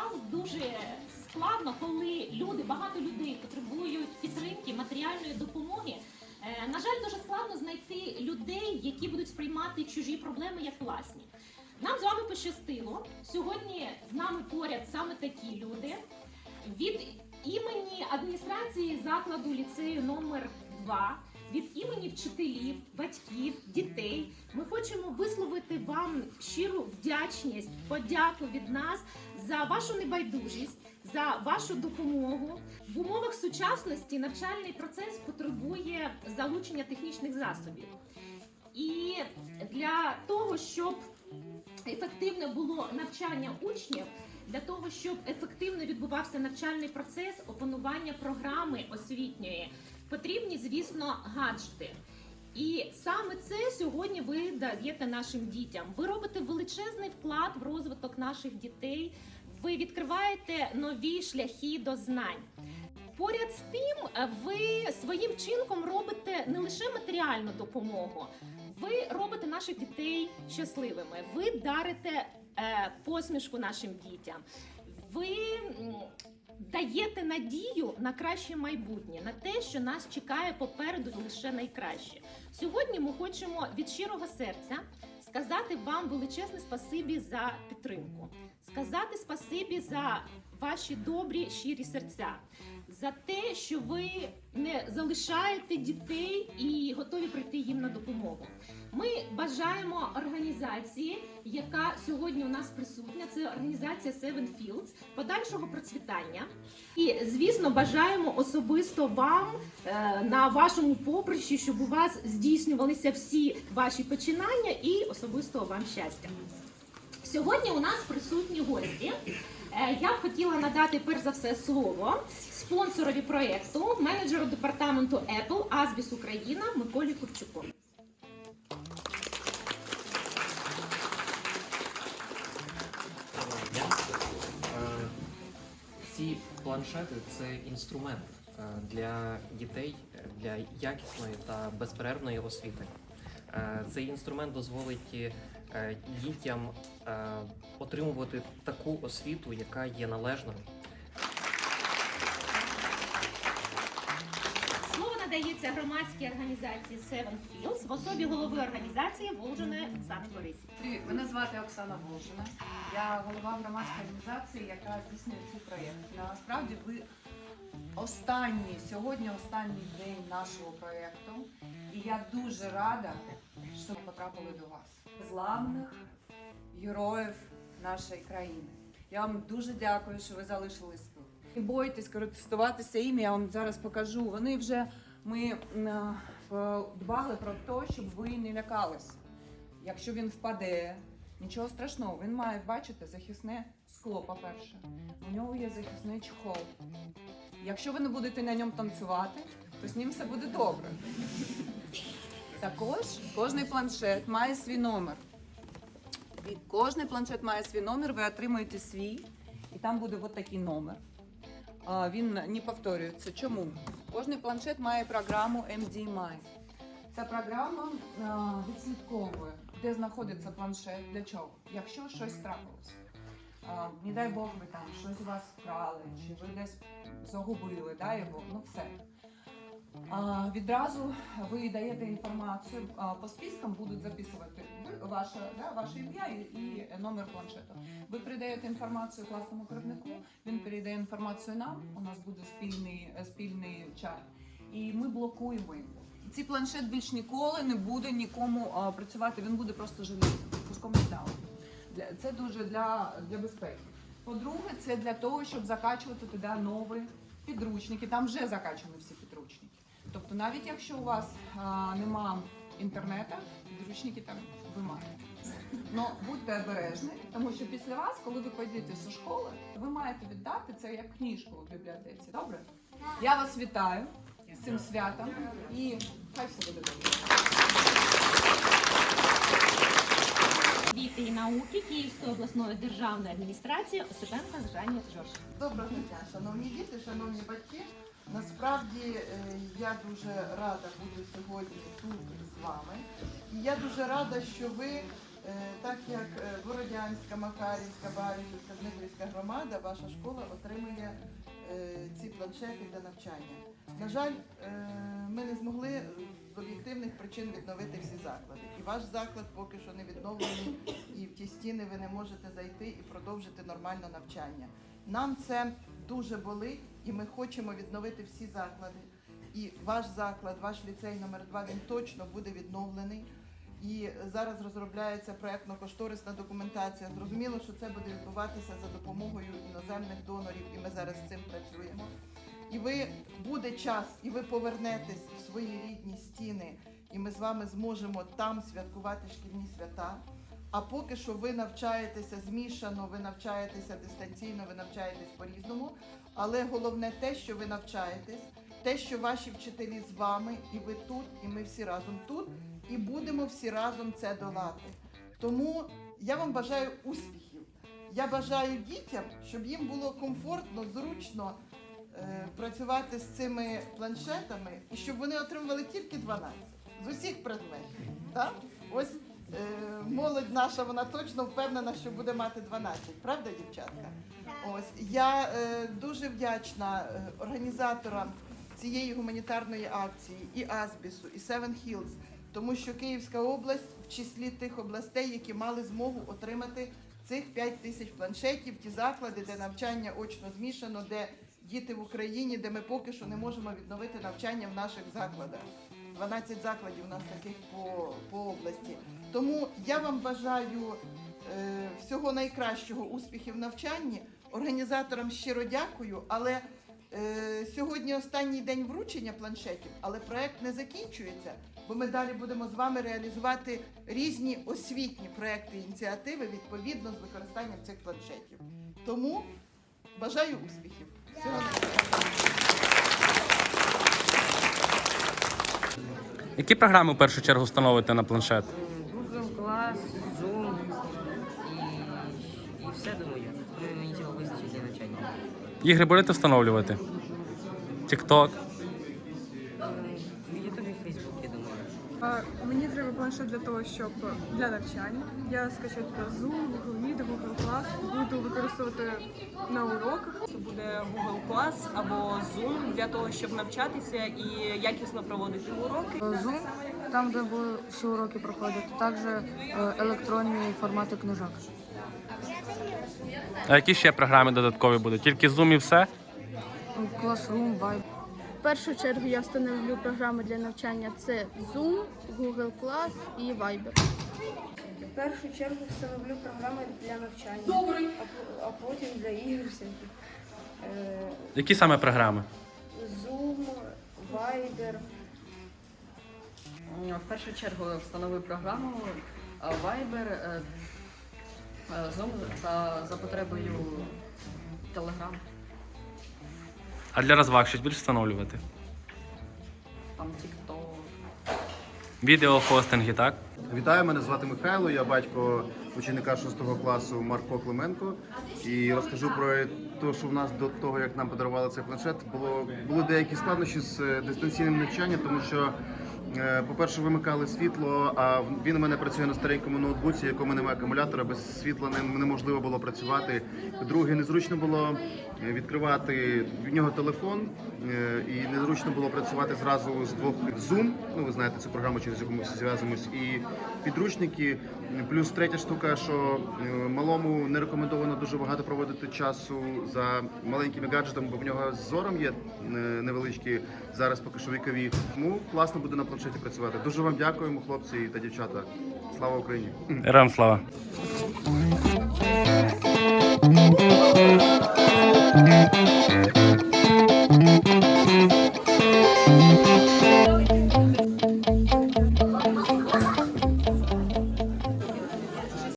час дуже складно, коли люди, багато людей потребують підтримки, матеріальної допомоги. Е, На жаль, дуже складно знайти людей, які будуть сприймати чужі проблеми як власні. Нам з вами пощастило. Сьогодні з нами поряд саме такі люди. Від імені адміністрації закладу ліцею номер 2 від імені вчителів, батьків, дітей ми хочемо висловити вам щиру вдячність, подяку від нас за вашу небайдужість, за вашу допомогу. В умовах сучасності навчальний процес потребує залучення технічних засобів. І для того, щоб ефективне було навчання учнів, для того, щоб ефективно відбувався навчальний процес опанування програми освітньої, потрібні, звісно, гаджети. І саме це сьогодні ви даєте нашим дітям. Ви робите величезний вклад в розвиток наших дітей. Ви відкриваєте нові шляхи до знань. Поряд з тим, е, ви своїм чинком робите не лише матеріальну допомогу, ви робите наших дітей щасливими. Ви дарите е, посмішку нашим дітям. Ви даєте надію на краще майбутнє, на те, що нас чекає попереду лише найкраще. Сьогодні ми хочемо від щирого серця сказати вам величезне спасибі за підтримку, сказати спасибі за ваші добрі щирі серця, за те, що ви не залишаєте дітей і готові прийти їм на допомогу. Ми бажаємо організації, яка сьогодні у нас присутня. Це організація Seven Fields, подальшого процвітання. І звісно, бажаємо особисто вам е, на вашому поприщі, щоб у вас здійснювалися всі ваші починання і особисто вам щастя. Сьогодні у нас присутні гості. Е, Я б хотіла надати перш за все слово спонсорові проєкту, менеджеру департаменту Apple Азбіс Україна Миколі Курчуку. Е, Ці планшети це інструмент е, для дітей для якісної та безперервної освіти. Цей інструмент дозволить дітям е, отримувати таку освіту, яка є належною. Слово надається громадській організації Seven Fields в особі голови організації Волжиної Оксани Борисів. Привіт, мене звати Оксана Волжина. Я голова громадської організації, яка здійснює цей проєкт. Насправді ви останній, сьогодні останній день нашого проєкту. І я дуже рада, що ми потрапили до вас. Славних героїв нашої країни. Я вам дуже дякую, що ви залишились тут. Не бойтесь користуватися іми, я вам зараз покажу. Вони вже ми е, дбали про те, щоб ви не лякались. Якщо він впаде, нічого страшного, він має бачите захисне скло, по-перше. У нього є захисний чехол. Якщо ви не будете на ньому танцювати, то з ним все буде добре. Також кожний планшет має свій номер. Кожний планшет має свій номер, ви отримаєте свій, і там буде от такий номер. Він не повторюється. Чому? Кожний планшет має програму MDMI. Ця програма а, відслідковує, де знаходиться планшет, для чого, якщо щось трапилось. Не дай Бог, ви там щось у вас вкрали, чи ви десь загубили да, його, ну все. А, відразу ви даєте інформацію, по спискам будуть записувати ваше, да, ваше ім'я і, і номер планшету. Ви передаєте інформацію класному керівнику, він передає інформацію нам, у нас буде спільний, е, спільний чат, і ми блокуємо його. Цей планшет більш ніколи не буде нікому а, працювати, він буде просто желізним, куском металу. Для, це дуже для, для безпеки. По-друге, це для того, щоб закачувати туди нові підручники. Там вже закачані всі підручники. Тобто, навіть якщо у вас а, нема інтернету, підручники там ви маєте. Ну будьте обережні, тому що після вас, коли ви поїдете зі школи, ви маєте віддати це як книжку у бібліотеці. Добре? Я вас вітаю з цим святом і хай все буде добре. освіти і науки Київської обласної державної адміністрації Осипенка Жанні Жорж. Доброго дня, шановні діти, шановні батьки. Насправді е, я дуже рада бути сьогодні тут з вами. І я дуже рада, що ви Е, Так як е, Бородянська, Макарівська, Баришівська, Дмитрівська громада, ваша школа отримує е, ці планшети для навчання. На жаль, е, ми не змогли з об'єктивних причин відновити всі заклади. І ваш заклад поки що не відновлений, і в ті стіни ви не можете зайти і продовжити нормально навчання. Нам це дуже болить, і ми хочемо відновити всі заклади. І ваш заклад, ваш ліцей номер 2 він точно буде відновлений. І зараз розробляється проектно-кошторисна документація. Зрозуміло, що це буде відбуватися за допомогою іноземних донорів, і ми зараз з цим працюємо. І ви буде час, і ви повернетесь в свої рідні стіни, і ми з вами зможемо там святкувати шкільні свята. А поки що ви навчаєтеся змішано, ви навчаєтеся дистанційно, ви навчаєтесь по-різному. Але головне те, що ви навчаєтесь, те, що ваші вчителі з вами, і ви тут, і ми всі разом тут, і будемо всі разом це долати. Тому я вам бажаю успіхів. Я бажаю дітям, щоб їм було комфортно, зручно е, працювати з цими планшетами, і щоб вони отримували тільки 12 з усіх предметів. Так? Ось молодь наша, вона точно впевнена, що буде мати 12. Правда, дівчатка? Ось я е, дуже вдячна е, організаторам цієї гуманітарної акції і Асбісу, і Seven Hills, тому що Київська область в числі тих областей, які мали змогу отримати цих 5 тисяч планшетів, ті заклади, де навчання очно змішано, де діти в Україні, де ми поки що не можемо відновити навчання в наших закладах. 12 закладів у нас таких по, по області. Тому я вам бажаю е, всього найкращого, успіхів в навчанні. Організаторам щиро дякую, але е, сьогодні останній день вручення планшетів, але проект не закінчується, бо ми далі будемо з вами реалізувати різні освітні проекти і ініціативи відповідно з використанням цих планшетів. Тому бажаю успіхів. Всього найкращого. Які програми в першу чергу встановите на планшет? Google Class, Zoom і, і все думаю. Мені цього вистачить для навчання. Ігри будете встановлювати? TikTok? Мені треба планшет для того, щоб для навчання. Я скачу туди Zoom, Google Meet, Google Class. Буду використовувати на уроках. Це буде Google Class або Zoom для того, щоб навчатися і якісно проводити уроки. Zoom, там, де всі уроки проходити, також е, електронні формати книжок. А які ще програми додаткові будуть? Тільки Zoom і все? Classroom, Vibe. В першу чергу я встановлю програми для навчання це Zoom, Google Class і Viber. В першу чергу встановлю програми для навчання, а, по- а потім для ігор всяких. Е, Які саме програми? Zoom, Viber. В першу чергу встановив програму е, Viber, е, е, Zoom та за потребою Telegram. А для розваг щось будеш встановлювати? Там TikTok. Відеохостинги, так? Вітаю, мене звати Михайло. Я батько ученика 6 класу Марко Клименко. І розкажу про те, що в нас до того, як нам подарували цей планшет, було були деякі складнощі з е, дистанційним навчанням, тому що, по-перше, вимикали світло, а він у мене працює на старенькому ноутбуці, якому немає акумулятора. Без світла неможливо було працювати. По-друге, незручно було е, відкривати в нього телефон, е, і незручно було працювати зразу з двох Zoom. Ну, ви знаєте цю програму, через яку ми всі зв'язуємось, і підручники. Плюс третя штука, що е, малому не рекомендовано дуже багато проводити часу за маленькими гаджетами, бо в нього зором є е, невеличкі зараз поки що вікові. Тому класно буде на початі працювати. Дуже вам дякуємо, хлопці та дівчата. Слава Україні! Героям слава! Thank you.